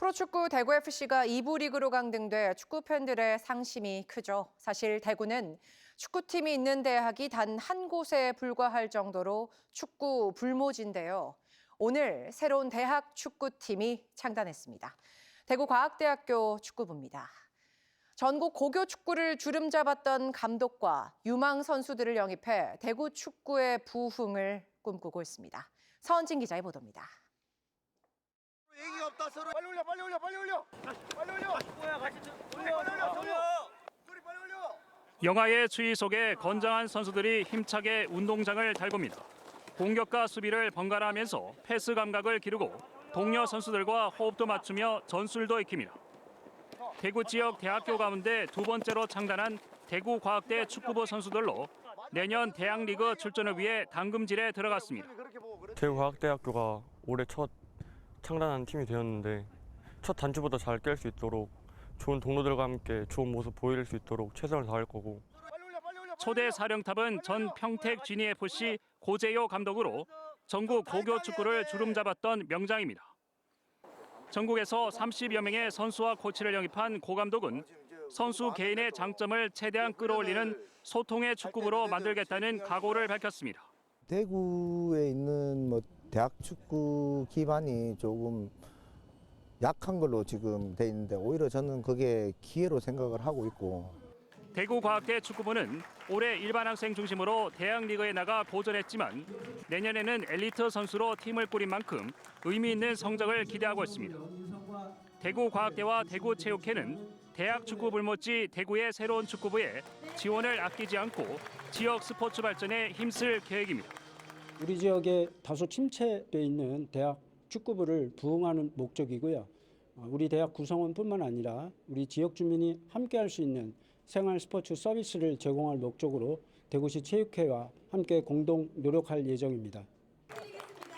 프로축구 대구FC가 2부 리그로 강등돼 축구 팬들의 상심이 크죠. 사실 대구는 축구팀이 있는 대학이 단 한 곳에 불과할 정도로 축구 불모지인데요. 오늘 새로운 대학 축구팀이 창단했습니다. 대구과학대학교 축구부입니다. 전국 고교 축구를 주름 잡았던 감독과 유망 선수들을 영입해 대구 축구의 부흥을 꿈꾸고 있습니다. 서은진 기자의 보도입니다. 얘기가 없다 서로 빨리 올려 빨리 올려 빨리 올려 빨리 올려 뭐야 같이 빨리 올려 올려 소리 빨리 올려 영하의 추위 속에 건장한 선수들이 힘차게 운동장을 달굽니다. 공격과 수비를 번갈아 하면서 패스 감각을 기르고 동료 선수들과 호흡도 맞추며 전술도 익힙니다. 대구 지역 대학교 가운데 두 번째로 창단한 대구과학대 축구부 선수들로 내년 대학리그 출전을 위해 당금질에 들어갔습니다. 대구과학대학교가 올해 첫 창단한 팀이 되었는데 첫 단추부터 잘깰 수 있도록 좋은 동료들과 함께 좋은 모습 보일 수 있도록 최선을 다할 거고 초대 사령탑은 전 평택 GNFC 고재효 감독으로 전국 고교 축구를 주름잡았던 명장입니다. 전국에서 30여 명의 선수와 코치를 영입한 고 감독은 선수 개인의 장점을 최대한 끌어올리는 소통의 축구부로 만들겠다는 각오를 밝혔습니다. 대구에 있는 뭐 대학 축구 기반이 조금 약한 걸로 지금 돼 있는데 오히려 저는 그게 기회로 생각을 하고 있고 대구과학대 축구부는 올해 일반 학생 중심으로 대학 리그에 나가 고전했지만 내년에는 엘리트 선수로 팀을 꾸린 만큼 의미 있는 성적을 기대하고 있습니다. 대구과학대와 대구체육회는 대학 축구 불모지 대구의 새로운 축구부에 지원을 아끼지 않고 지역 스포츠 발전에 힘쓸 계획입니다. 우리 지역에 다소 침체돼 있는 대학 축구부를 부흥하는 목적이고요. 어, 우리 대학 구성원뿐만 아니라 우리 지역 주민이 함께 할 수 있는 생활 스포츠 서비스를 제공할 목적으로 대구시 체육회와 함께 공동 노력할 예정입니다.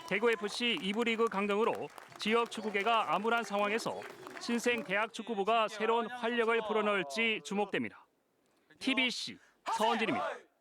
대구 FC 2부 리그 강등으로 지역 축구계가 암울한 상황에서 신생 대학 축구부가 새로운 활력을 불어넣을지 주목됩니다. TBC 서원진입니다.